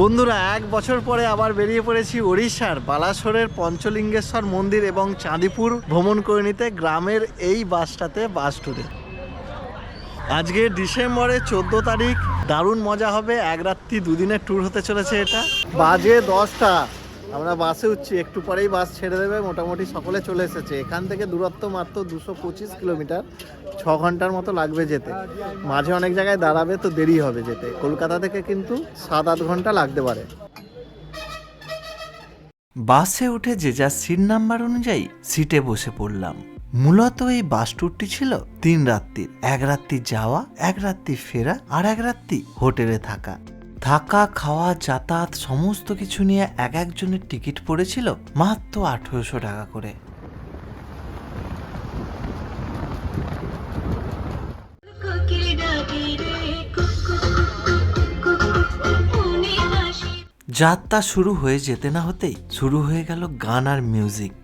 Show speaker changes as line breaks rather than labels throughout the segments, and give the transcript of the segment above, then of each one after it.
বন্ধুরা, এক বছর পরে আবার বেরিয়ে পড়েছি ওড়িশার বালাসোরের পঞ্চলিঙ্গেশ্বর মন্দির এবং চাঁদিপুর ভ্রমণ করে নিতে গ্রামের এই বাসটাতে বাস ট্যুরে আজকে ডিসেম্বরের চোদ্দ তারিখ, দারুণ মজা হবে, এক রাত্রি দুদিনের ট্যুর হতে চলেছে এটা। বাজে দশটা। আমরা বাসে উঠছি, একটু পরেই বাস ছেড়ে দেবে, মোটামুটি সকলে চলে এসেছে। এখান থেকে দূরত্ব মাত্র দুশো পঁচিশ কিলোমিটার, ছ ঘণ্টার মতো লাগবে যেতে। মাঝে অনেক জায়গায় দাঁড়াবে তো দেরি হবে যেতে। কলকাতা থেকে কিন্তু সাত আট ঘণ্টা লাগতে পারে।
বাসে উঠে যে যার সিট নাম্বার অনুযায়ী সিটে বসে পড়লাম। মূলত এই বাস ট্যুরটি ছিল তিন রাত্রির। এক রাত্রি যাওয়া, এক রাত্রি ফেরা আর এক রাত্রি হোটেলে থাকা। থাকা খাওয়া, যাতায়াত সমস্ত কিছু নিয়ে এক একজনের টিকিট পড়েছিল মাত্র আঠেরোশো টাকা করে। যাত্রা শুরু হয়ে যেতে না হতেই শুরু হয়ে গেল গান আর মিউজিক।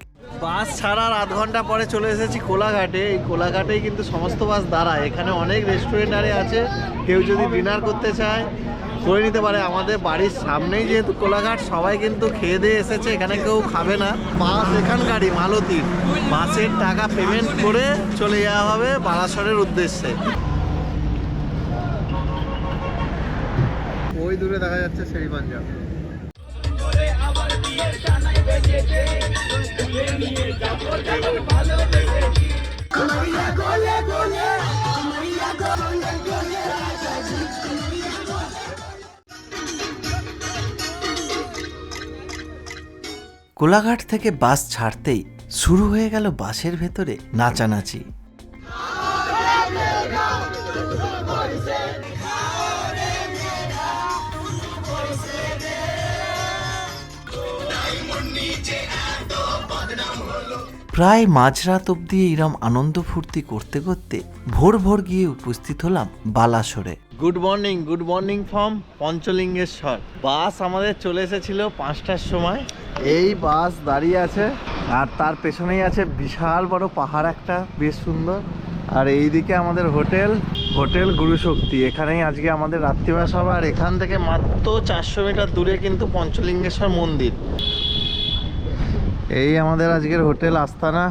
বাস ছাড়ার আধ ঘণ্টা পরে চলে এসেছি কোলাঘাটে। এই কোলাঘাটেই কিন্তু সমস্ত বাস দাঁড়ায়। এখানে অনেক রেস্টুরেন্ট আরে আছে। কেউ যদি ডিনার করতে চায় করে নিতে পারে। আমাদের বাড়ির সামনেই যেহেতু কোলাঘাট, সবাই কিন্তু খেয়ে দিয়ে এসেছে, এখানে কেউ খাবে না। বাস এখানকারই মালতির বাসের টাকা পেমেন্ট করে চলে যাওয়া হবে বারাসরের উদ্দেশ্যে। ওই দূরে দেখা যাচ্ছে সেই পাঞ্জাব।
কোলাঘাট থেকে বাস ছাড়তেই শুরু হয়ে গেল বাসের ভেতরে নাচানাচি। প্রায় মাঝরাত অবধি এইরম আনন্দ ফুর্তি করতে করতে ভোর ভোর গিয়ে উপস্থিত হলাম বালাসরে।
Good morning good morning from Panchalingeswar. Bus আমাদের চলে এসেছিল পাঁচটার সময়। এই বাস দাঁড়িয়ে আছে আর তার পেছনেই আছে বিশাল বড় পাহাড় একটা বেশ সুন্দর। আর এইদিকে আমাদের হোটেল হোটেল গুরুশক্তি। এখানেই আজকে আমাদের রাত্রিবাস হবে আর এখান থেকে মাত্র চারশো মিটার দূরে কিন্তু পঞ্চলিঙ্গেশ্বর মন্দির। এই আমাদের আজকের হোটেল আস্তানা।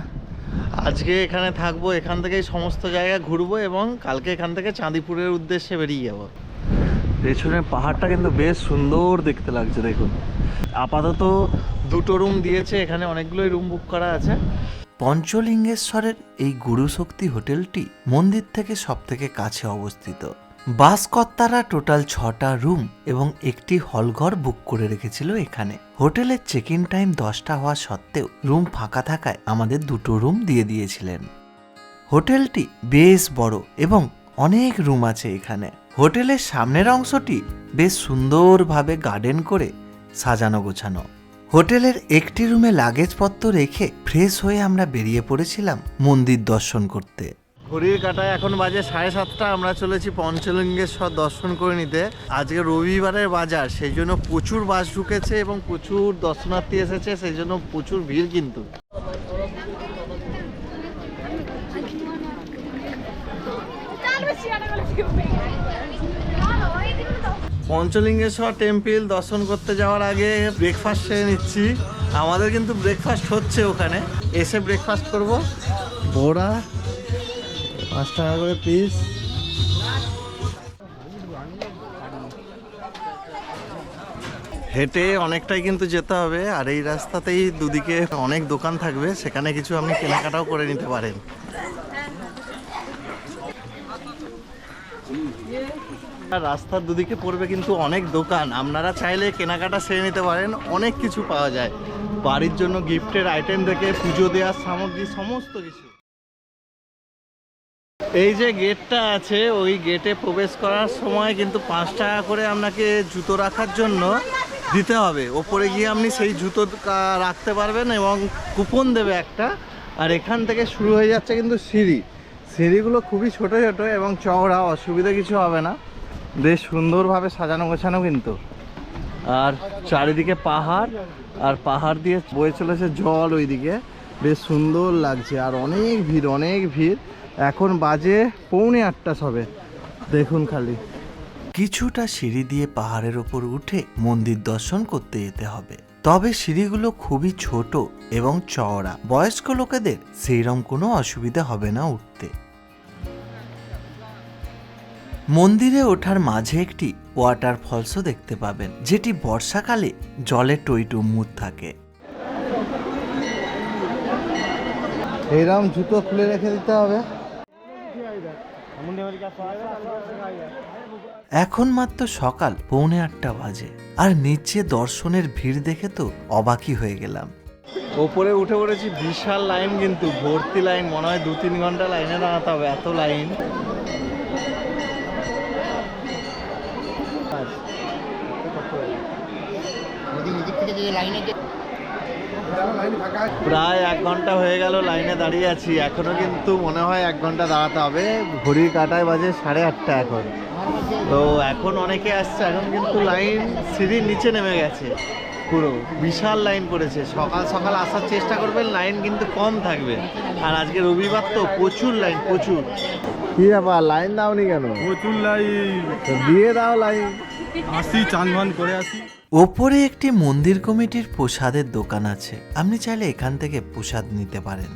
আজকে এখানে থাকব, এখান থেকেই সমস্ত জায়গা ঘুরবো এবং কালকে এখান থেকে চাঁদিপুরের উদ্দেশ্যে বেরিয়ে যাব। পেছনের পাহাড়টা কিন্তু বেশ সুন্দর দেখতে লাগছে, দেখুন। আপাতত দুটো রুম দিয়েছে, এখানে অনেকগুলোই রুম বুক করা আছে।
পঞ্চলিঙ্গেশ্বরের এই গুরুশক্তি হোটেলটি মন্দির থেকে সব থেকে কাছে অবস্থিত। বাসকর্তারা টোটাল ছটা রুম এবং একটি হলঘর বুক করে রেখেছিল এখানে। হোটেলের চেক ইন টাইম দশটা হওয়া সত্ত্বেও রুম ফাঁকা থাকায় আমাদের দুটো রুম দিয়ে দিয়েছিলেন। হোটেলটি বেশ বড় এবং অনেক রুম আছে এখানে। হোটেলের সামনের অংশটি বেশ সুন্দরভাবে গার্ডেন করে সাজানো গোছানো। হোটেলের একটি রুমে লাগেজপত্র রেখে ফ্রেশ হয়ে আমরা বেরিয়ে পড়েছিলাম মন্দির দর্শন করতে।
ঘড়ির কাটায় এখন বাজে সাড়ে সাতটা, আমরা চলেছি পঞ্চলিঙ্গেশ্বর দর্শন করে নিতে। আজকে রবিবারের বাজার, সেই জন্য প্রচুর বাস ঢুকেছে এবং প্রচুর দর্শনার্থী এসেছে, সেই জন্য প্রচুর ভিড় কিন্তু। পঞ্চলিঙ্গেশ্বর টেম্পল দর্শন করতে যাওয়ার আগে ব্রেকফাস্ট সেরে নিচ্ছি। আমাদের কিন্তু ব্রেকফাস্ট হচ্ছে ওখানে। এসে ব্রেকফাস্ট করব। বড়া পাঁচ টাকা করে পিস হেঁটে অনেকটাই কিন্তু যেতে হবে, আর এই রাস্তাতেই দুদিকে অনেক দোকান থাকবে, সেখানে কিছু আপনি কেনাকাটাও করে নিতে পারেন। রাস্তার দুদিকে পড়বে কিন্তু অনেক দোকান, আপনারা চাইলে কেনাকাটা সেরে নিতে পারেন, অনেক কিছু পাওয়া যায়। বাড়ির জন্য গিফটের আইটেম থেকে পুজো দেওয়ার সামগ্রী, সমস্ত কিছু। এই যে গেটটা আছে, ওই গেটে প্রবেশ করার সময় কিন্তু পাঁচ টাকা করে আপনাকে জুতো রাখার জন্য দিতে হবে। ওপরে গিয়ে আপনি সেই জুতো রাখতে পারবেন এবং কুপন দেবে একটা। আর এখান থেকে শুরু হয়ে যাচ্ছে কিন্তু সিঁড়ি। সিঁড়িগুলো খুবই ছোট ছোট এবং চওড়া, অসুবিধা কিছু হবে না। বেশ সুন্দরভাবে সাজানো গোছানো কিন্তু। আর চারিদিকে পাহাড়, আর পাহাড় দিয়ে বয়ে চলেছে জল ওইদিকে। বেশ সুন্দর লাগছে, আর অনেক ভিড় অনেক ভিড়। এখন বাজে পৌনে আটটা সবে। দেখুন খালি।
কিছুটা সিঁড়ি দিয়ে পাহাড়ের ওপর উঠে মন্দির দর্শন করতে যেতে হবে। তবে সিঁড়িগুলো খুবই ছোট এবং চওড়া। বয়স্ক লোকেদের সেইরকম কোনো অসুবিধা হবে না উঠতে। মন্দিরে ওঠার মাঝে একটি ওয়াটার ফলসও দেখতে পাবেন যেটি বর্ষাকালে জলে টইটুম্মুর থাকে।
এইরকম জুতো খুলে রেখে দিতে হবে।
এখন মাত্র সকাল পৌনে আটটা বাজে। আর নিচে দর্শনের ভিড় দেখে তো অবাকই হয়ে গেলাম।
ওপরে উঠে পড়েছি বিশাল লাইন কিন্তু ভর্তি লাইন মনে হয় দু তিন ঘণ্টা লাইনে দাঁড়াতে হবে এত লাইন। প্রায় এক ঘণ্টা হয়ে গেল লাইনে দাঁড়িয়ে আছি। এখনও কিন্তু মনে হয় এক ঘণ্টা দাঁড়াতে হবে। ঘড়ির কাটায় বাজে সাড়ে আটটা এখন। তো এখন অনেকে আসছে, এখন কিন্তু লাইন সিঁড়ির নিচে নেমে গেছে। পুরো বিশাল লাইন পড়েছে। সকাল সকাল আসার চেষ্টা করবেন, লাইন কিন্তু কম থাকবে। আর আজকে রবিবার তো প্রচুর লাইন, প্রচুর। কি ব্যাপার লাইন দাওনি কেন?
প্রচুর লাইন।
দিয়ে দাও লাইন।
আসি চান করে আসি।
ওপরে একটি মন্দির কমিটির প্রসাদের দোকান আছে। আপনি চাইলে এখান থেকে প্রসাদ নিতে পারেন।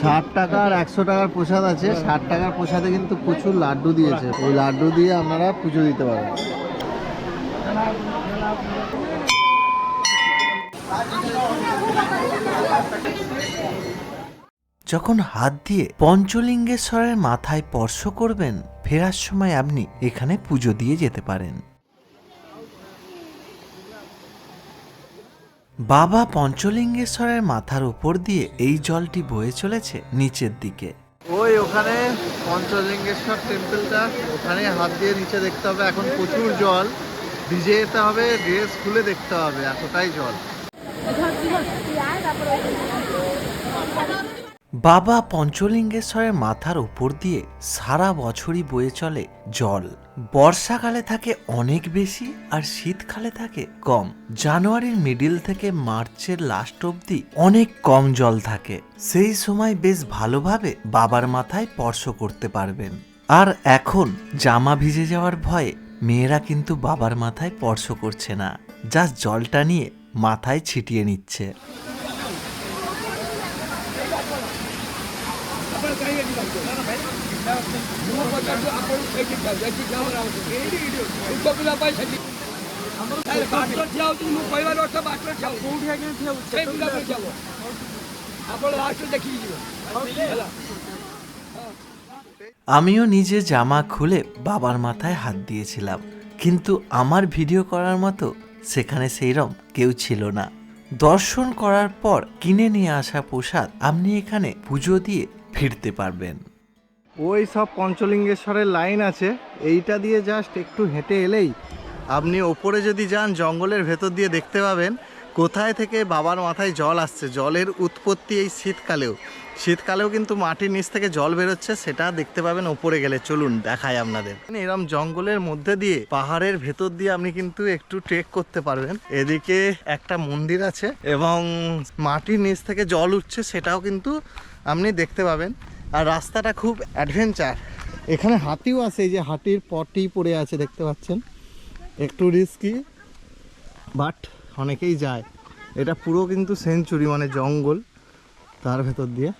ষাট টাকার একশো টাকার প্রসাদ আছে। ষাট টাকার প্রসাদে কিন্তু প্রচুর লাড্ডু দিয়েছে। ওই লাড্ডু দিয়ে আপনারা পুজো দিতে পারেন।
যখন হাত দিয়ে পঞ্চলিঙ্গেশ্বরের মাথায় স্পর্শ করবেন ফেরার সময় আপনি এখানে পুজো দিয়ে যেতে পারেন। বাবা পঞ্চলিঙ্গেশ্বরের মাথার উপর দিয়ে এই জলটি বয়ে চলেছে নিচের দিকে।
ওই ওখানে পঞ্চলিঙ্গেশ্বর টেম্পলটা ওখানে হাত দিয়ে নিচে দেখতে হবে। এখন প্রচুর জল। ভিজে যেতে হবে ড্রেস খুলে দেখতে হবে এতটাই জল।
বাবা পঞ্চলিঙ্গেশ্বরের মাথার উপর দিয়ে সারা বছরই বয়ে চলে জল। বর্ষাকালে থাকে অনেক বেশি আর শীতকালে থাকে কম। জানুয়ারির মিডিল থেকে মার্চের লাস্ট অবধি অনেক কম জল থাকে। সেই সময় বেশ ভালোভাবে বাবার মাথায় স্পর্শ করতে পারবেন। আর এখন জামা ভিজে যাওয়ার ভয়ে মেয়েরা কিন্তু বাবার মাথায় স্পর্শ করছে না। জাস্ট জলটা নিয়ে মাথায় ছিটিয়ে নিচ্ছে। আমিও নিজে জামা খুলে বাবার মাথায় হাত দিয়েছিলাম, কিন্তু আমার ভিডিও করার মতো সেখানে সেইরম কেউ ছিল না। দর্শন করার পর কিনে নিয়ে আসা প্রসাদ আপনি এখানে পুজো দিয়ে ফিরতে পারবেন।
ওই সব পঞ্চলিঙ্গেশ্বরের লাইন আছে, এইটা দিয়ে জাস্ট একটু হেঁটে এলেই আপনি ওপরে যদি যান, জঙ্গলের ভেতর দিয়ে দেখতে পাবেন কোথায় থেকে বাবার মাথায় জল আসছে। জলের উৎপত্তি এই শীতকালেও। শীতকালেও কিন্তু মাটির নিচ থেকে জল বেরোচ্ছে, সেটা দেখতে পাবেন ওপরে গেলে। চলুন দেখায় আপনাদের। এরম জঙ্গলের মধ্যে দিয়ে, পাহাড়ের ভেতর দিয়ে আপনি কিন্তু একটু ট্রেক করতে পারবেন। এদিকে একটা মন্দির আছে এবং মাটির নিচ থেকে জল উঠছে, সেটাও কিন্তু আপনি দেখতে পাবেন। আর রাস্তাটা খুব অ্যাডভেঞ্চার এখানে হাতিও আছে এই যে হাতির পটি পড়ে আছে দেখতে পাচ্ছেন? একটু রিস্কি বাট অনেকেই যায়। এটা পুরো কিন্তু সেঞ্চুরি মানে জঙ্গল তার ভেতর দিয়ে।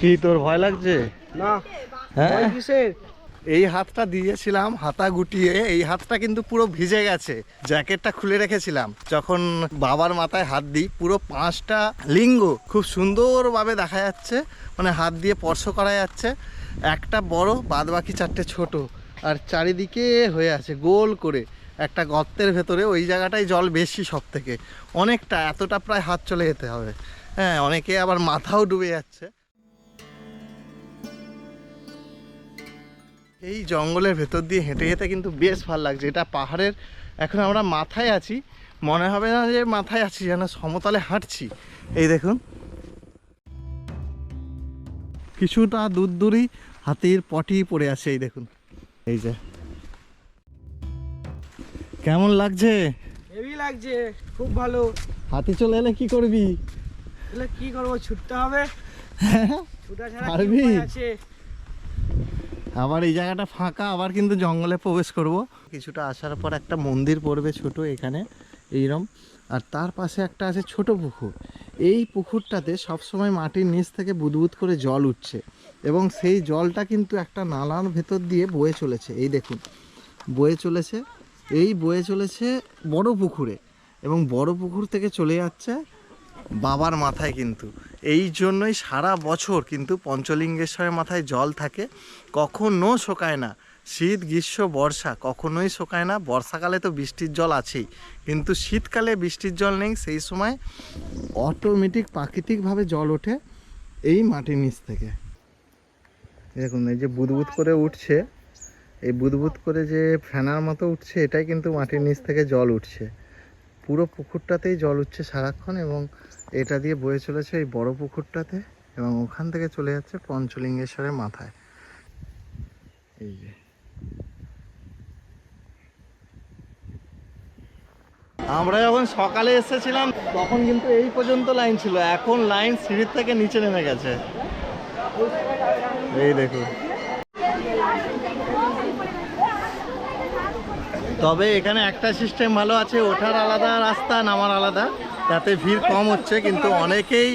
কি তোর ভয় লাগছে?
না।
হ্যাঁ? এই হাতটা দিয়েছিলাম, হাতা গুটিয়ে, এই হাতটা কিন্তু পুরো ভিজে গেছে। জ্যাকেটটা খুলে রেখেছিলাম। যখন বাবার মাথায় হাত দিই, পুরো পাঁচটা লিঙ্গ খুব সুন্দরভাবে দেখা যাচ্ছে। মানে হাত দিয়ে স্পর্শ করা যাচ্ছে। একটা বড় বাদ বাকি চারটে ছোট। আর চারিদিকে হয়ে আছে গোল করে। একটা গর্তের ভেতরে ওই জায়গাটায় জল বেশি সব থেকে অনেকটা, এতটা প্রায় হাত চলে যেতে হবে। হ্যাঁ অনেকে আবার মাথাও ডুবে যাচ্ছে। এই জঙ্গলের ভেতর দিয়ে হেঁটে যেতে কিন্তু বেশ ভালো লাগছে। এটা পাহাড়ের এখন আমরা মাথায় আছি। মনে হবে না যে মাথায় আছি যেন সমতলে হাঁটছি। এই দেখুন। কিছুটা দূর দূরই হাতির পটি পড়ে আছে এই দেখুন। এই যে। কেমন লাগছে?
হেভি লাগছে খুব ভালো।
হাতি চলে এলে কি করবি?
কি করব ছুটতে হবে। ছুটা ছাড়া আছে?
আবার এই জায়গাটা ফাঁকা, আবার কিন্তু জঙ্গলে প্রবেশ করব। কিছুটা আসার পর একটা মন্দির পড়বে ছোট এখানে, এইরম। আর তার পাশে একটা আছে ছোট পুকুর। এই পুকুরটাতে সবসময় মাটির নিচ থেকে বুদবুদ করে জল উঠছে এবং সেই জলটা কিন্তু একটা নালার ভেতর দিয়ে বয়ে চলেছে। এই দেখুন, বয়ে চলেছে। এই বয়ে চলেছে বড় পুকুরে এবং বড় পুকুর থেকে চলে যাচ্ছে বাবার মাথায় কিন্তু। এই জন্যই সারা বছর কিন্তু পঞ্চলিঙ্গেশ্বরের মাথায় জল থাকে। কখনো শোকায় না। শীত, গ্রীষ্ম, বর্ষা, কখনোই শোকায় না। বর্ষাকালে তো বৃষ্টির জল আছেই। কিন্তু শীতকালে বৃষ্টির জল নেই, সেই সময় অটোমেটিক প্রাকৃতিকভাবে জল ওঠে এই মাটির নিচ থেকে। দেখুন, এই যে বুদবুদ করে উঠছে, এই বুদবুদ করে যে ফেনার মতো উঠছে, এটাই কিন্তু মাটির নিচ থেকে জল উঠছে। পুরো পুকুরটাতেই জল উঠছে সারাক্ষণ এবং এটা দিয়ে বয়ে চলেছে এই বড় পুকুরটাতে এবং ওখান থেকে চলে যাচ্ছে পঞ্চলিঙ্গেশ্বরের মাথায়। এই যে। আমরা যখন সকালে এসেছিলাম, তখন কিন্তু এই পর্যন্ত লাইন ছিল। এখন লাইন সিঁড়ির থেকে নিচে নেমে গেছে। এই দেখুন। তবে এখানে একটা সিস্টেম ভালো আছে, ওঠার আলাদা রাস্তা, নামার আলাদা। তাতে ভিড় কম হচ্ছে, কিন্তু অনেকেই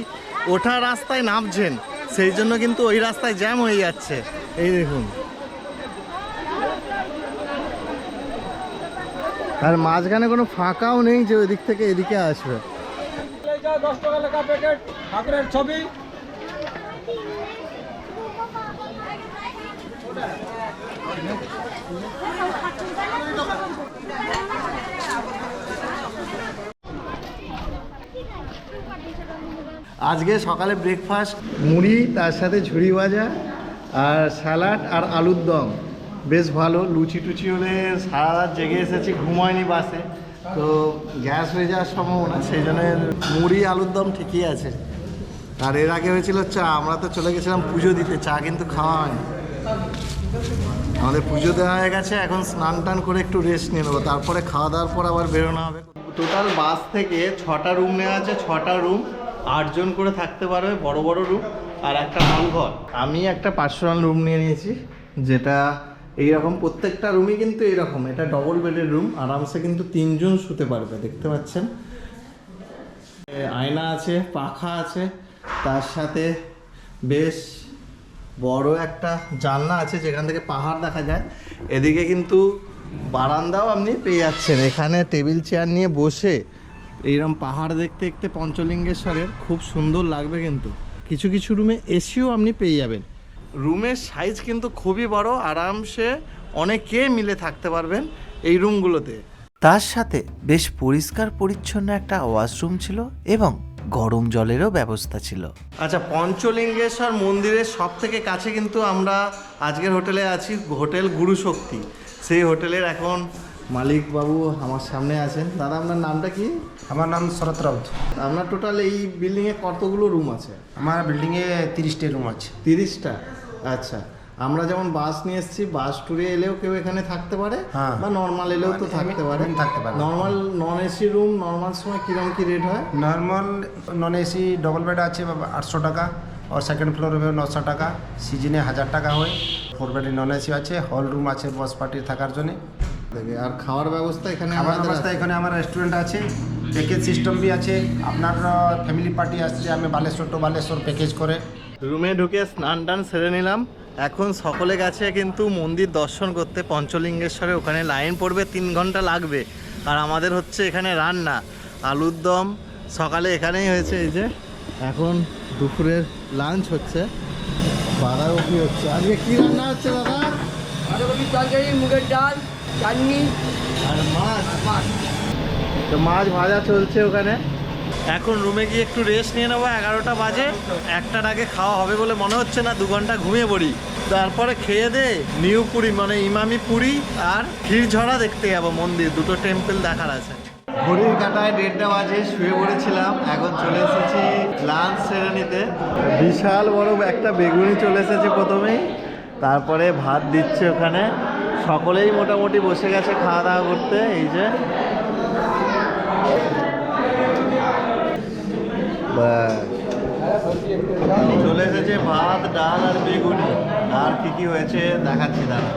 ওঠার রাস্তায় নামছেন। সেই জন্য কিন্তু ওই রাস্তায় জ্যাম হয়ে যাচ্ছে। এই দেখুন। আর মাঝখানে কোনো ফাঁকাও নেই যে ওই দিক থেকে এদিকে আসবে।
ছবি
আজকে সকালে ব্রেকফাস্ট মুড়ি, তার সাথে ঝুড়ি ভাজা, আর স্যালাড আর আলুর দম। বেশ ভালো, লুচি টুচি হলে সারা রাত জেগে এসেছি, ঘুমায়নি বাসে। তো গ্যাস হয়ে যাওয়ার সম্ভাবনা, সেই জন্য মুড়ি, আলুর দম ঠিকই আছে। আর এর আগে হয়েছিল চা, আমরা তো চলে গেছিলাম পুজো দিতে, চা কিন্তু খাওয়া হয়নি। আমাদের পুজো দেওয়া হয়ে গেছে, এখন স্নান টান করে একটু রেস্ট নিয়ে নেব, তারপরে খাওয়া দাওয়ার পর আবার বেরোনো হবে। টোটাল বাস থেকে ছটা রুম নেওয়া আছে, ছটা রুম আটজন করে থাকতে পারবে, বড় বড় রুম আর একটা হল ঘর। আমি একটা পার্সোনাল রুম নিয়ে নিয়েছি, যেটা এইরকম প্রত্যেকটা রুমই কিন্তু এইরকম। এটা ডবল বেডের রুম আরামসে কিন্তু তিনজন শুতে পারবে, দেখতে পাচ্ছেন? আয়না আছে, পাখা আছে, তার সাথে বেশ বড় একটা জানলা আছে, যেখান থেকে পাহাড় দেখা যায়। এদিকে কিন্তু বারান্দাও আপনি পেয়ে যাচ্ছেন। এখানে টেবিল চেয়ার নিয়ে বসে এইরকম পাহাড় দেখতে দেখতে পঞ্চলিঙ্গেশ্বরের খুব সুন্দর লাগবে কিন্তু। কিছু কিছু রুমে এসিও আপনি পেয়ে যাবেন। রুমের সাইজ কিন্তু খুবই বড় আরামসে অনেকে মিলে থাকতে পারবেন এই রুমগুলোতে
তার সাথে বেশ পরিষ্কার পরিচ্ছন্ন একটা ওয়াশরুম ছিল এবং গরম জলেরও ব্যবস্থা ছিল।
আচ্ছা পঞ্চলিঙ্গেশ্বর মন্দিরের সব থেকে কাছে কিন্তু আমরা আজকের হোটেলে আছি হোটেল গুরুশক্তি। সেই হোটেলের এখন মালিক বাবু আমার সামনে আছেন। দাদা আপনার নামটা কি?
আমার নাম শরৎ রাউত।
আপনার টোটাল এই বিল্ডিংয়ে কতগুলো রুম আছে?
আমার বিল্ডিংয়ে তিরিশটি রুম আছে।
তিরিশটা? আচ্ছা। আমরা যেমন বাস নিয়ে এসেছি বাস ট্যুরে এলেও কেউ এখানে থাকতে পারে
হ্যাঁ।
বা নর্মাল এলেও তো থাকতে পারে।
থাকতে পারে।
Normal non AC room normal সময় কিরম কি রেট হয়?
Normal non AC double bed আছে আটশো টাকা আর সেকেন্ড ফ্লোর হবে নশো টাকা সিজনে হাজার টাকা হয়। ফোর বেডে নন এসি আছে হল রুম আছে বস পার্টি থাকার জন্য।
দেখে, আর খাওয়ার ব্যবস্থা এখানে খাওয়ার
ব্যবস্থা এখানে আমার রেস্টুরেন্ট আছে প্যাকেজ সিস্টেম বি আছে আপনার ফ্যামিলি পার্টি আসছে আমি বালেশ্বর টু বালেশ্বর প্যাকেজ করে।
রুমে ঢুকে স্নান টান সেরে নিলাম। এখন সকলে গেছে কিন্তু মন্দির দর্শন করতে পঞ্চলিঙ্গেশ্বরে ওখানে লাইন পড়বে তিন ঘণ্টা লাগবে। আর আমাদের হচ্ছে এখানে রান্না আলুর দম সকালে এখানেই হয়েছে এই যে এখন দুপুরের লাঞ্চ হচ্ছে। বাঁধাকপি হচ্ছে। আজকে কি রান্না হচ্ছে দাদা
বাঁধাকপি তরকারি মুগের ডাল চাটনি
আর মাছ? মাছ। তো মাছ ভাজা চলছে ওখানে। এখন রুমে গিয়ে একটু রেস্ট নিয়ে নেব এগারোটা বাজে। একটার আগে খাওয়া হবে বলে মনে হচ্ছে না দু ঘণ্টা ঘুমিয়ে পড়ি। তারপরে খেয়ে দে নিউ পুরী মানে ইমামি পুরী আর ক্ষীরঝরা দেখতে যাব মন্দির দুটো টেম্পল দেখার আছে। ঘড়ির কাটায় দেড়টা বাজে শুয়ে পড়েছিলাম এখন চলে এসেছি লাঞ্চ সেরে নিতে বিশাল বড় একটা বেগুনি চলে এসেছে প্রথমেই তারপরে ভাত দিচ্ছে ওখানে। সকলেই মোটামুটি বসে গেছে খাওয়া দাওয়া করতে, এই যে। চলে এসেছে ভাত, ডাল আর বেগুনি। আর কি কি হয়েছে দেখাচ্ছি দাঁড়া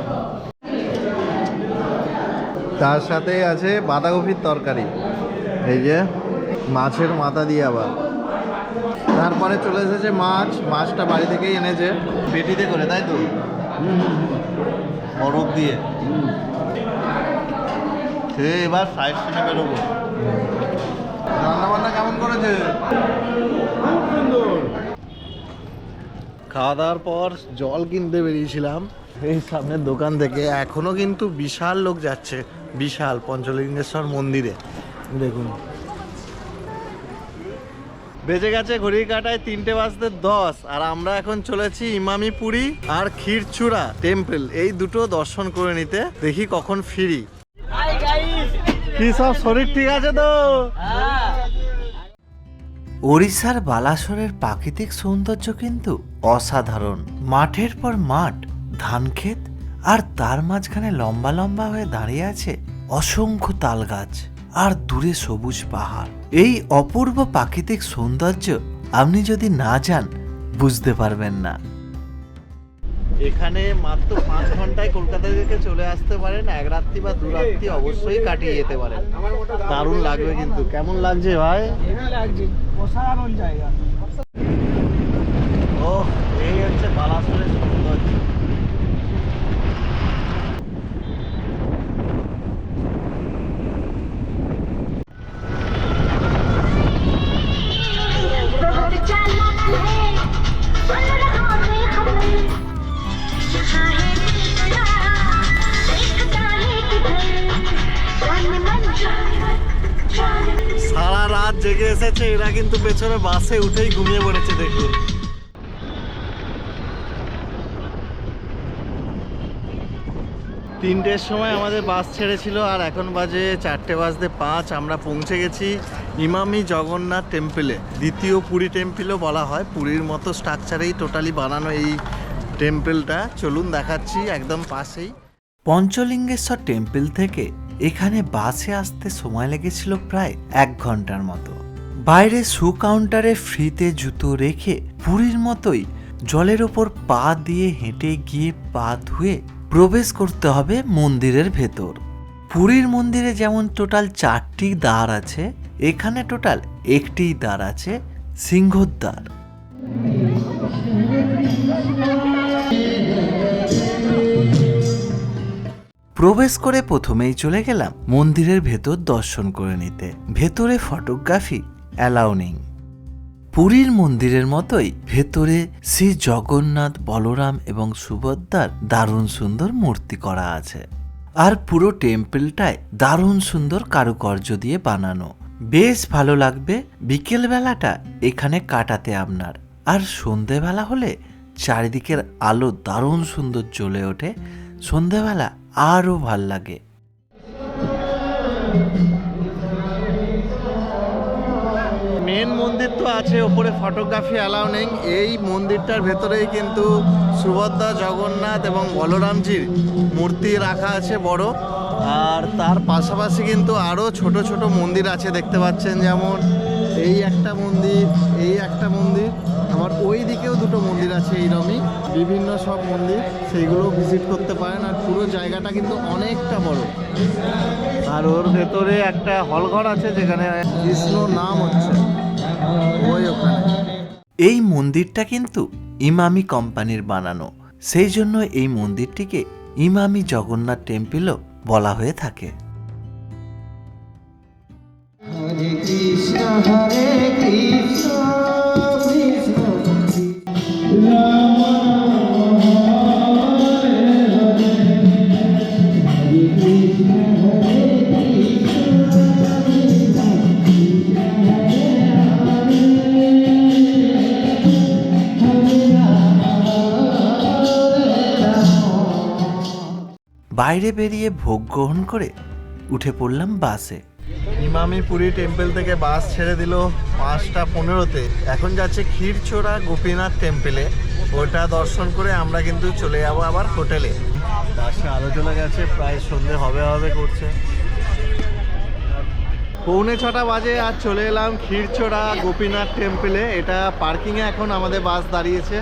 তার সাথে আছে বাঁধাকপির তরকারি। এই যে, মাছের মাথা দিয়ে আবার। তারপরে চলে এসেছে মাছ। মাছটা বাড়ি থেকেই এনেছে। পেটিতে করে, তাই তো? বরফ দিয়ে। সে এবার সাইড সিনে বেরোবো। রান্না বান্না কেমন করেছে? খাওয়া দাওয়ার পর জল কিনতে বেরিয়েছিলাম। এই সামনের দোকান থেকে। এখনও কিন্তু বিশাল লোক যাচ্ছে। বিশাল পঞ্চলিঙ্গেশ্বর মন্দিরে। দেখুন। বেজে গেছে ঘড়ির কাটায় তিনটে বাজতে দশ আর আমরা এখন চলেছি ইমামি ইমামিপুরি আর ক্ষীরচূড়া টেম্পল। এই দুটো দর্শন করে নিতে দেখি কখন ফিরি। কি সব শরীর ঠিক আছে তো?
ওড়িশার বালাসোরের প্রাকৃতিক সৌন্দর্য কিন্তু অসাধারণ। মাঠের পর মাঠ ধান ক্ষেত আর তার মাঝখানে লম্বা লম্বা হয়ে দাঁড়িয়ে আছে অসংখ্য তাল গাছ। আর দূরে সবুজ পাহাড়। এই অপূর্ব প্রাকৃতিক সৌন্দর্য আপনি যদি না যান বুঝতে পারবেন না।
এখানে মাত্র পাঁচ ঘন্টায় কলকাতা থেকে চলে আসতে পারেন এক রাত্রি বা দু রাত্রি অবশ্যই কাটিয়ে যেতে পারেন। দারুণ লাগবে কিন্তু। কেমন লাগছে ভাই?
অসাধারণ জায়গা।
ও এই হচ্ছে বালাসোরের জেগে এসেছে, এরা কিন্তু পেছনে বাসে উঠেই ঘুমিয়ে পড়েছে দেখুন। তিনটের সময় আমাদের বাস ছেড়েছিল আর এখন বাজে চারটে বাজতে পাঁচ, আমরা পৌঁছে গেছি ইমামি জগন্নাথ টেম্পলে। দ্বিতীয় পুরী টেম্পলও বলা হয়, পুরীর মতো স্ট্রাকচারেই টোটালি বানানো এই টেম্পলটা। চলুন দেখাচ্ছি একদম পাশেই।
পঞ্চলিঙ্গেশ্বর টেম্পল থেকে এখানে বাসে আসতে সময় লেগেছিল প্রায় এক ঘণ্টার মতো। বাইরে শু কাউন্টারে ফ্রিতে জুতো রেখে পুরীর মতোই জলের ওপর পা দিয়ে হেঁটে গিয়ে পা ধুয়ে প্রবেশ করতে হবে মন্দিরের ভেতর। পুরীর মন্দিরে যেমন টোটাল চারটি দ্বার আছে, এখানে টোটাল একটিই দ্বার আছে, সিংহদ্বার। প্রবেশ করে প্রথমেই চলে গেলাম মন্দিরের ভেতর দর্শন করে নিতে। ভেতরে ফটোগ্রাফি অ্যালাউ নেই। পুরীর মন্দিরের মতোই ভেতরে শ্রী জগন্নাথ বলরাম এবং সুভদ্রার দারুণ সুন্দর মূর্তি করা আছে। আর পুরো টেম্পলটায় দারুণ সুন্দর কারুকার্য দিয়ে বানানো। বেশ ভালো লাগবে বিকেল বেলাটা এখানে কাটাতে আপনার। আর সন্ধেবেলা হলে চারিদিকের আলো দারুণ সুন্দর জ্বলে ওঠে। সন্ধেবেলা আরও ভালো লাগে
মেন মন্দির তো আছে, ওপরে ফটোগ্রাফি অ্যালাউ নেই। এই মন্দিরটার ভেতরেই কিন্তু সুভদ্রা, জগন্নাথ এবং বলরামজির মূর্তি রাখা আছে বড়। আর তার পাশাপাশি কিন্তু আরও ছোট ছোট মন্দির আছে, দেখতে পাচ্ছেন যেমন এই একটা মন্দির, এই একটা মন্দির। আবার ওই দিকেও দুটো মন্দির আছে এইরকমই বিভিন্ন সব মন্দির, সেইগুলো ভিজিট করতে পারেন। আর পুরো জায়গাটা কিন্তু অনেকটা বড়। আর ওর ভেতরে একটা হলঘর আছে যেখানে কৃষ্ণ নাম হচ্ছে।
এই মন্দিরটা কিন্তু ইমামি কোম্পানির বানানো। সেই জন্য এই মন্দিরটিকে ইমামি জগন্নাথ টেম্পলও বলা হয়ে থাকে। বাইরে বেরিয়ে ভোগ গ্রহণ করে উঠে পড়লাম বাসে।
ইমামি পুরী টেম্পল থেকে বাস ছেড়ে দিল পাঁচটা পনেরোতে। এখন যাচ্ছে ক্ষীরচোরা গোপীনাথ টেম্পলে। ওটা দর্শন করে আমরা কিন্তু চলে যাব আবার হোটেলে। বাসে আলো চলে গেছে প্রায় সন্ধে হবে হবে করছে। পৌনে ছটা বাজে আর চলে এলাম ক্ষীরচোড়া গোপীনাথ টেম্পলে। এটা পার্কিংয়ে এখন আমাদের বাস দাঁড়িয়েছে।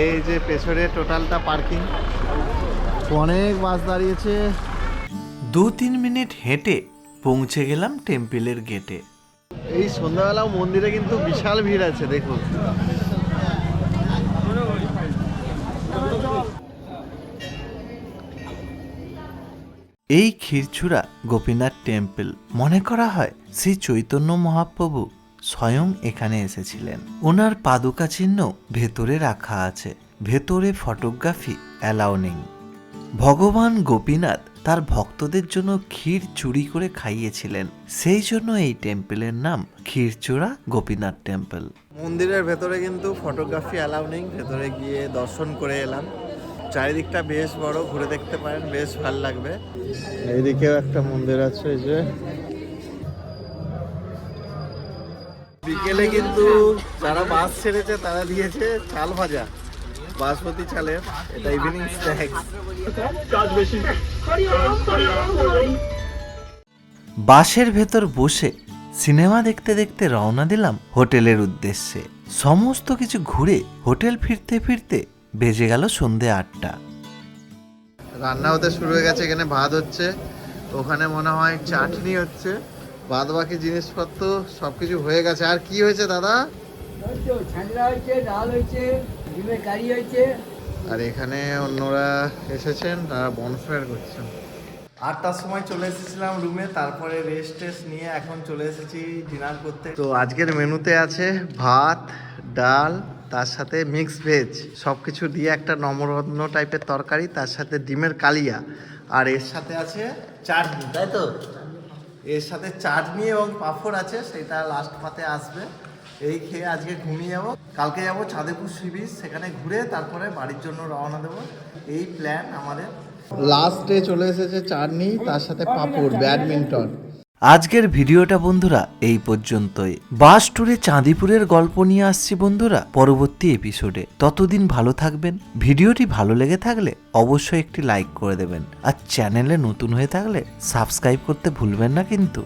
এই যে পেছনে টোটালটা পার্কিং অনেক বাস দাঁড়িয়েছে।
দু তিন মিনিট হেঁটে পৌঁছে গেলাম টেম্পেলের গেটে।
এই সন্ধ্যাবেলাও মন্দিরে কিন্তু বিশাল ভিড় আছে দেখুন।
এই ক্ষীরচূড়া গোপীনাথ টেম্পল মনে করা হয় শ্রী চৈতন্য মহাপ্রভু স্বয়ং এখানে এসেছিলেন। ওনার পাদুকা চিহ্ন ভেতরে রাখা আছে ভেতরে ফটোগ্রাফি অ্যালাউ নেই। ভগবান গোপীনাথ তার ভক্তদের জন্য ক্ষীর চুরি করে খাইয়েছিলেন। সেই জন্য এই টেম্পলের নাম ক্ষীরচূড়া গোপীনাথ টেম্পল।
মন্দিরের ভেতরে কিন্তু ফটোগ্রাফি অ্যালাউ নেই। ভেতরে গিয়ে দর্শন করে এলাম। চারিদিকটা বেশ বড় ঘুরে দেখতে পারেন বেশ ভালো লাগবে। এইদিকেও একটা মন্দির আছে এই যে। বিকেলে কিন্তু যারা বাস ছেড়েছে তারা দিয়েছে চাল ভাজা। বাসমতি চালের এটা ইভিনিং স্ন্যাক্স
বাসের ভেতর বসে সিনেমা দেখতে দেখতে রওনা দিলাম হোটেলের উদ্দেশ্যে। সমস্ত কিছু ঘুরে হোটেল ফিরতে ফিরতে বেজে গেল সন্ধে আটটা।
রান্না হতে শুরু হয়ে গেছে এখানে ভাত হচ্ছে। ওখানে মনে হয় চাটনি হচ্ছে। বাদ বাকি জিনিসপত্র সব কিছু হয়ে গেছে। আর কি হয়েছে দাদা?
হয়েছে ডাল হয়েছে। হয়েছে।
আর এখানে অন্যরা এসেছেন তারা বনফায়ার করছেন। আটটার সময় চলে এসেছিলাম রুমে তারপরে রেস্ট টেস্ট নিয়ে এখন চলে এসেছি ডিনার করতে। তো আজকের মেনুতে আছে ভাত ডাল তার সাথে মিক্স ভেজ সব কিছু দিয়ে একটা নমরত্ন টাইপের তরকারি তার সাথে ডিমের কালিয়া। আর এর সাথে আছে চাটনি তাই তো? এর সাথে চাটনি এবং পাঁপড় আছে সেটা লাস্ট পাতে আসবে। এই খেয়ে আজকে ঘুমিয়ে যাব। কালকে যাব চাঁদেপুর সি বিচ সেখানে ঘুরে তারপরে বাড়ির জন্য রওনা দেবো। এই প্ল্যান আমাদের। লাস্টে চলে এসেছে চাটনি তার সাথে পাঁপড় ব্যাডমিন্টন।
আজকের ভিডিওটা বন্ধুরা এই পর্যন্তই। বাস ট্যুরে চাঁদিপুরের গল্প নিয়ে আসছি বন্ধুরা পরবর্তী এপিসোডে ততদিন ভালো থাকবেন। ভিডিওটি ভালো লেগে থাকলে অবশ্যই একটি লাইক করে দেবেন। আর চ্যানেলে নতুন হয়ে থাকলে সাবস্ক্রাইব করতে ভুলবেন না কিন্তু।